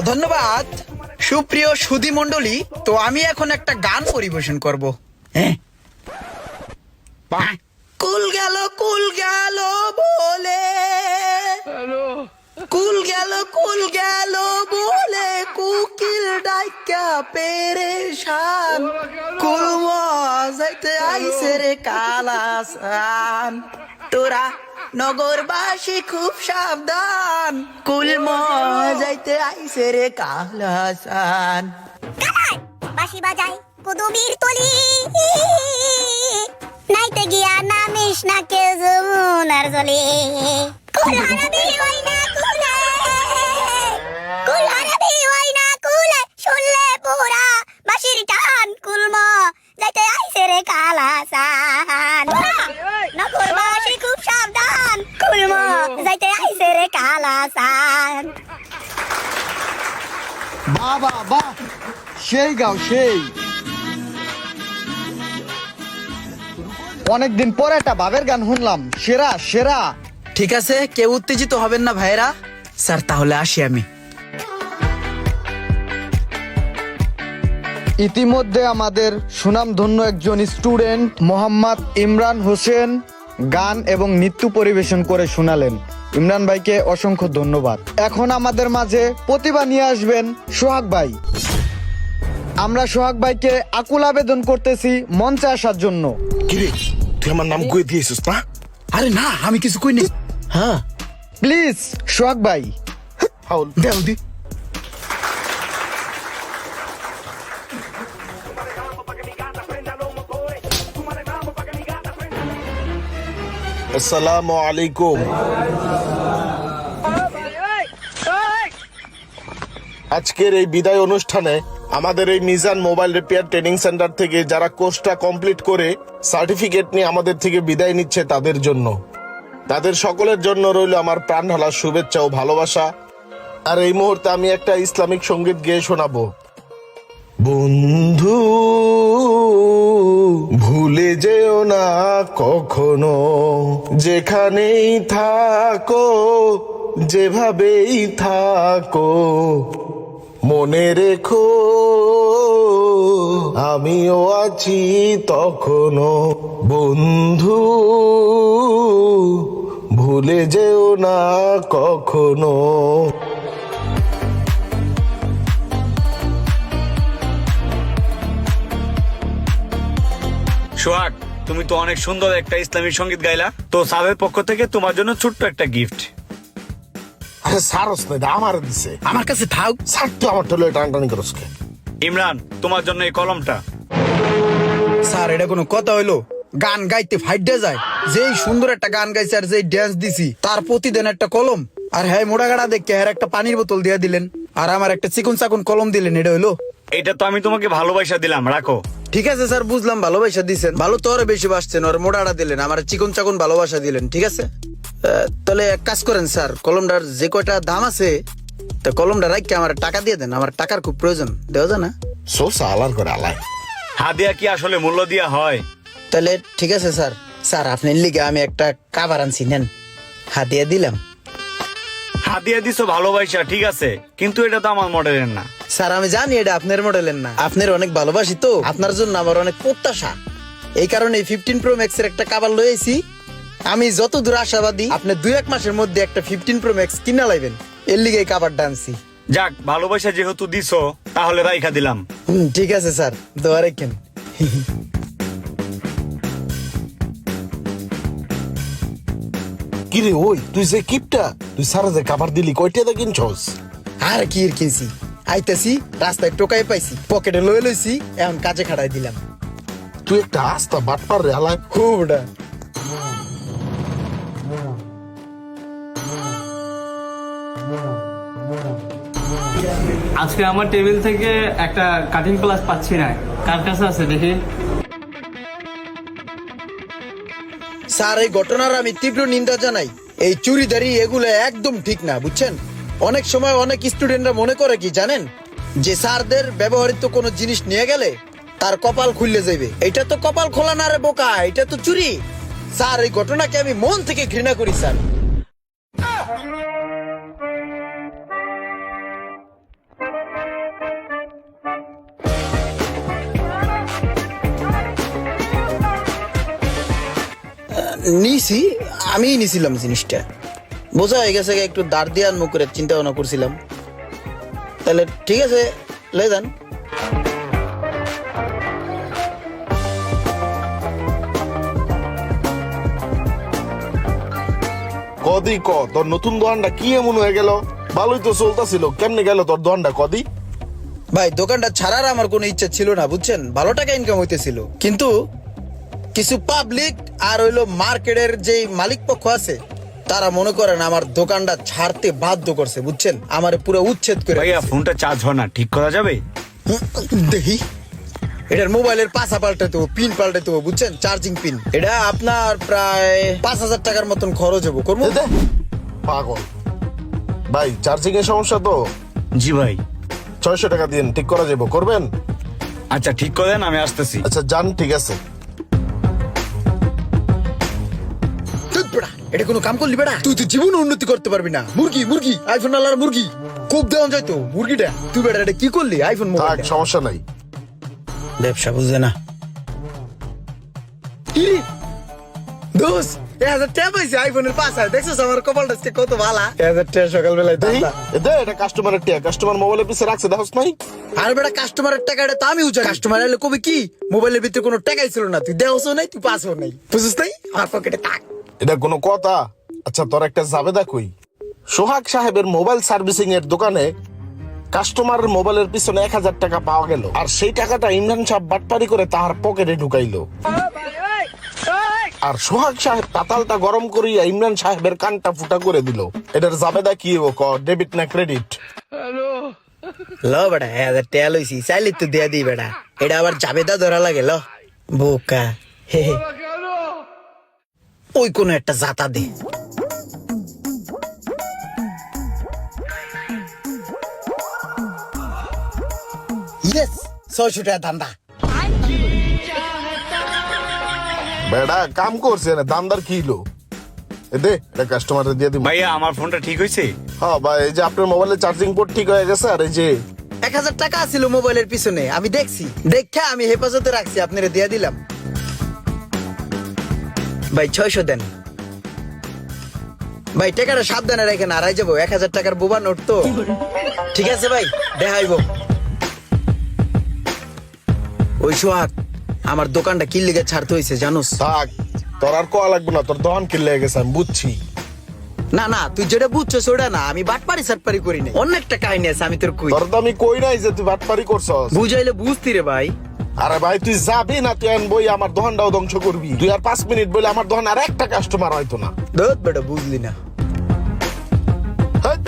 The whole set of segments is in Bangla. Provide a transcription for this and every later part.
ধন্যবাদ। সুপ্রিয় সুধী মণ্ডলী, তো আমি এখন একটা গান পরিবেশন করব। হ্যাঁ? কুল গেল কুল গেল বলে। কুল গেল কুল গেল বলে, কুকিল ডাইকা পেরেশান। কুল মজাইতে আইসে রে কালাসান। তোরা নগরবাসী খুব সাবধান। কুল মজাইতে আইসে রে কালাসান বাঁশি বাজাই কুদুমির তলি। নাইতে গিয়া নামিস না কে যমুনার জলে। কুল হারাবি ওই পোরা বাঁশির টান কুলম যাইতে আইসে রে কালাসান নগর বাসি খুব সাবধান কুলম যাইতে আইসে রে কালাসান সেই গাও সেই। অনেকদিন পরে একটা বাবের গান শুনলাম। সেরা সেরা। ঠিক আছে কেউ উত্তেজিত হবেন না ভাইরা স্যার তাহলে আসি আমি। ইতিমধ্যে আমাদের সুনামধন্য একজন স্টুডেন্ট মোহাম্মদ ইমরান হোসেন গান এবং নৃত্য পরিবেশন করে শোনালেন। ইমরান ভাইকে অসংখ্য ধন্যবাদ। এখন আমাদের মাঝে প্রতিভা নিয়ে আসবেন সোহাগ ভাই। আমরা সোহাগ ভাইকে আকুল আবেদন করতেছি মঞ্চে আসার জন্য। কিরে তুই আমার নাম কই দিয়েছিস না আরে না আমি কিছু কইনি। হ্যাঁ। প্লিজ সোহাগ ভাই। ফাউল দেও দি। আসসালামু আলাইকুম। আজকের এই বিদায় অনুষ্ঠানে আমাদের এই Mizan mobile repair training centre থেকে যারা কোর্সটা কমপ্লিট করে সার্টিফিকেট নিয়ে আমাদের থেকে বিদায় নিচ্ছে তাদের জন্য। তাদের সকলের জন্য রইল আমার প্রাণ ঢালা শুভেচ্ছা ও ভালোবাসা। আর এই মুহূর্তে আমি একটা ইসলামিক সংগীত গেয়ে শোনাবো। বন্ধু, ভুলে যেও না কখনো। যেখানেই থাকো, যেভাবেই থাকো, মনে রেখো, আমিও আছি তখনো। বন্ধু, ভুলে যেও না কখনো। সোহাগ তুমি তো অনেক সুন্দর একটা ইসলামী সংগীত গাইলা। তো সাবের পক্ষ থেকে তোমার জন্য ছোট্ট একটা গিফট সারস না আমার দিছে। আমার কাছে থাক। স্যার তুই আমার টলে টানটানি ইমরান তোমার জন্য এই কলমটা। স্যার এটা কোনো কথা হইল? গান গাইতে ফাইডে যায়। যেই সুন্দর একটা গান গাইছে আর যেই ড্যান্স দিছি তার প্রতিদিন একটা কলম। আর হ্যাঁ মোড়া গাড়া দেখে হ্যাঁ একটা পানির বোতল দিয়ে দিলেন। আর আমার একটা চিকুন চাকুন কলম দিলেন এটা হইল? এটা তো আমি তোমাকে ভালোবাসা দিলাম রাখো। ঠিক আছে স্যার বুঝলাম ভালোবাসা দিছেন। ভালো তো আরও বেশি বাসছেন ওর মোড়াটা দিলেন আমার চিকন চাকুন ভালোবাসা দিলেন ঠিক আছে? তাহলে এক কাজ করেন স্যার কলমটার যে কয়টা দাম আছে তা কলমটা রাখকে আমার টাকা দিয়ে দেন আমার টাকার খুব প্রয়োজন দেওয়া যায় না? সো সালার করে আলাই হাদিয়া কি আসলে মূল্য দিয়া হয়? তাহলে ঠিক আছে স্যার স্যার আপনার লিগে আমি একটা কাবার আনছি নেন। হাতিয়ে দিলাম। হাদিয়া দিছো ভালোবাসা ঠিক আছে কিন্তু এটা তো আমার মডেলের না। স্যার আমি জানি এটা আপনার মডেলের না। আপনার অনেক ভালোবাসি তো। আপনার জন্য আমার অনেক প্রত্যাশা। এই কারণে ফিফটিন প্রো ম্যাক্স এর একটা কাবার লয়েছি আমি যত দূর আশাবাদী আপনি দুই এক মাসের মধ্যে একটা ফিফটিন প্রো ম্যাক্স কিনা লাইবেন। এর লিগে এই কাবারটা আনছি। যাক ভালোবাসা যেহেতু দিছো তাহলে রাইখা দিলাম। হুম, ঠিক আছে স্যার দোয়া রেখেন। কিরে ওই তুই যে কিপটা তুই সারা যে কাবার দিলি কয়টা দা কিনছস আর কি এর কিনছি? আইতাছি রাস্তায় টোকাই পাইছি পকেটে লয়ে লইছি এখন কাজে খাড়াই দিলাম। তুই একটা আস্তা বাটপার রে আলাই। খুব আজকে আমার টেবিল থেকে একটা কাটিং ক্লাস পাচ্ছি না। কার কাছে আছে দেখি? স্যার এই ঘটনার আমি তীব্র নিন্দা জানাই। এই চুরিদারি এগুলো একদম ঠিক না বুঝছেন? অনেক সময় অনেক স্টুডেন্টরা মনে করে কি, জানেন? যে স্যারদের ব্যবহৃত কোনো জিনিস নিয়ে গেলে তার কপাল খুললে যাবে এটা তো কপাল খোলা না রে বোকা, এটা তো চুরি। স্যার, এই ঘটনাকে আমি মন থেকে ঘৃণা করি, স্যার। নিছি আমি নিছিলাম জিনিসটা। বোঝা হয়ে গেছে একটু দাঁড় দিয়ে আনমু করে চিন্তা ভাবনা করছিলাম। তাহলে ঠিক আছে লে যান। কদি ক। তোর নতুন দোকানটা কি এমন হয়ে গেল? ভালোই তো চলতেছিল। কেমনে গেল তোর দোকানটা কদি ভাই দোকানটা ছাড়ার আমার কোনো ইচ্ছা ছিল না বুঝছেন? ভালো টাকা ইনকাম হইতেছিল। কিন্তু কিছু পাবলিক আর হইল মার্কেটের যে মালিক পক্ষ আছে তারা মনে করেন আমার দোকানটা ছাড়তে বাধ্য করছে বুঝছেন? আমার পুরো উচ্ছেদ করে ভাইয়া ফোনটা চার্জ হয় না ঠিক করা যাবে? দেখি। এটার মোবাইলের পাশা পাল্টাতে হবে পিন পাল্টাতে হবে বুঝছেন? চার্জিং পিন এটা আপনার প্রায় পাঁচ হাজার টাকার মতন খরচ হব করব। পাগল। ভাই চার্জিং এর সমস্যা তো। জি ভাই। ছয়শো টাকা দিন ঠিক করা যাব করবেন? আচ্ছা ঠিক করে দেন আমি আসতেছি। আচ্ছা যান ঠিক আছে। এটা কোনো কাম করলি বেটা তুই তো জীবন উন্নতি করতে পারবি না। মুরগি মুরগি আইফোন আলার মুরগি। খুব দেওয়া যায় তো মুরগিটা। তুই বেটা এটা কি করলি আইফোন থাক মোবাইল সমস্যা নাই। ব্যবসা বুঝে না। দোষ এক হাজার টাকা পাইছে আইফোনের পাঁচ হাজার। দেখছিস আমার কপালটা আজকে কত ভালা? এক হাজার টাকা সকালবেলায় দেই, দান্দা। এ দে এটা কাস্টমারের টিয়া কাস্টমার মোবাইলের পিছে রাখছে দেখছ নাই? আর বেটা কাস্টমারের টাকা এটা তো আমি কাস্টমার এলে কবে কি? মোবাইলের ভিতরে কোনো টাকাই ছিল না। তুই দেওয়াও নাই তুই পাসও নাই। বুঝছিস নাই? আমার পকেটে থাক। এটা কোনো কথা? আচ্ছা তোর একটা জাবেদা কই? সোহাগ সাহেবের মোবাইল সার্ভিসিং এর দোকানে কাস্টমারের মোবাইলের পিছনে এক হাজার টাকা পাওয়া গেল। আর সেই টাকাটা ইমরান সাহেব বাটপারি করে তাহার পকেটে ঢুকাইলো। আর সোহাগ সাহেব পাতালটা গরম করিয়া ইমরান সাহেবের কানটা ফুটা করে দিল। এটার জাবেদা কি ও ক ডেবিট না ক্রেডিট? ল বেটা এক হাজার টাকা লইছি চাইলে তো দেয়া দিই বেটা। এটা আবার জাবেদা ধরা লাগে ল। বোকা। হে হে। ওই কোনো একটা জাতা দে। ইয়েস ছয়শো টাকা ধান্দা। বেড়া কাম করছে না দামদার কিলো এ দে এটা কাস্টমারে দিয়ে দিব। ভাইয়া আমার ফোনটা ঠিক হয়েছে? হ্যাঁ ভাই এই যে আপনার মোবাইলের চার্জিং পোর্ট ঠিক হয়ে গেছে আর এই যে এক হাজার টাকা ছিল মোবাইলের পিছনে আমি দেখছি। দেখে আমি হেফাজতে রাখছি আপনারা দিয়ে দিলাম। ভাই ছয়শো দেন। ভাই টাকাটা সাবধানে রেখেন আড়াই যাব। এক হাজার টাকার বোবা নোট তো। ঠিক আছে ভাই দেখাইবো ওই সোহাগ আমার দোকানটা কি লেগে ছাড়তে হয়েছে জানোস? থাক তোর আর কোয়া লাগবে না তোর দহন কিনলে গেছে আমি বুঝছি। না না তুই যেটা বুঝছস ওটা না আমি বাটপারি সাটপারি করি না অন্য একটা কাহিনী আছে আমি তোর কই? তোর তো আমি কই নাই যে তুই বাটপারি করছস। বুঝাইলে বুঝতি রে ভাই। আরে ভাই তুই যাবি না তুই আন বই আমার দোকানটাও ধ্বংস করবি। তুই আর পাঁচ মিনিট বলে আমার দোকান আর একটা কাস্টমার হয়তো না। দোত বেটা বুঝলি না।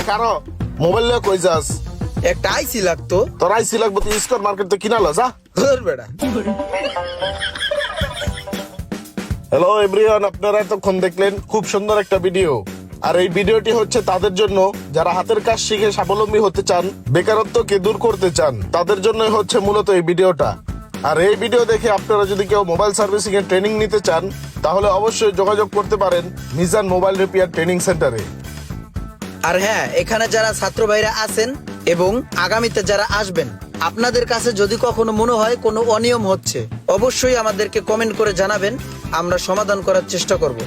কারও মোবাইল নিয়ে কই যাস? একটা আইসি লাগতো। তোর আইসি লাগবে তুই স্কোর মার্কেট তো কিনালো যা। ধর বেটা। হ্যালো এভরিওয়ান আপনারা এতক্ষণ দেখলেন খুব সুন্দর একটা ভিডিও আর এই ভিডিওটি হচ্ছে তাদের জন্য যারা হাতের কাজ শিখে স্বাবলম্বী হতে চান বেকারত্বকে দূর করতে চান তাদের জন্যই হচ্ছে মূলত এই ভিডিওটা আর এই ভিডিও দেখে আপনারা যদি কেউ মোবাইল সার্ভিসিং এর ট্রেনিং নিতে চান, তাহলে অবশ্যই যোগাযোগ করতে পারেন মিজান মোবাইল রিপেয়ার ট্রেনিং সেন্টারে আর হ্যাঁ এখানে যারা ছাত্র ভাইরা আছেন এবং আগামীতে যারা আসবেন, আপনাদের কাছে যদি কখনো মনে হয় কোনো অনিয়ম হচ্ছে, অবশ্যই আমাদেরকে কমেন্ট করে জানাবেন, আমরা সমাধান করার চেষ্টা করব।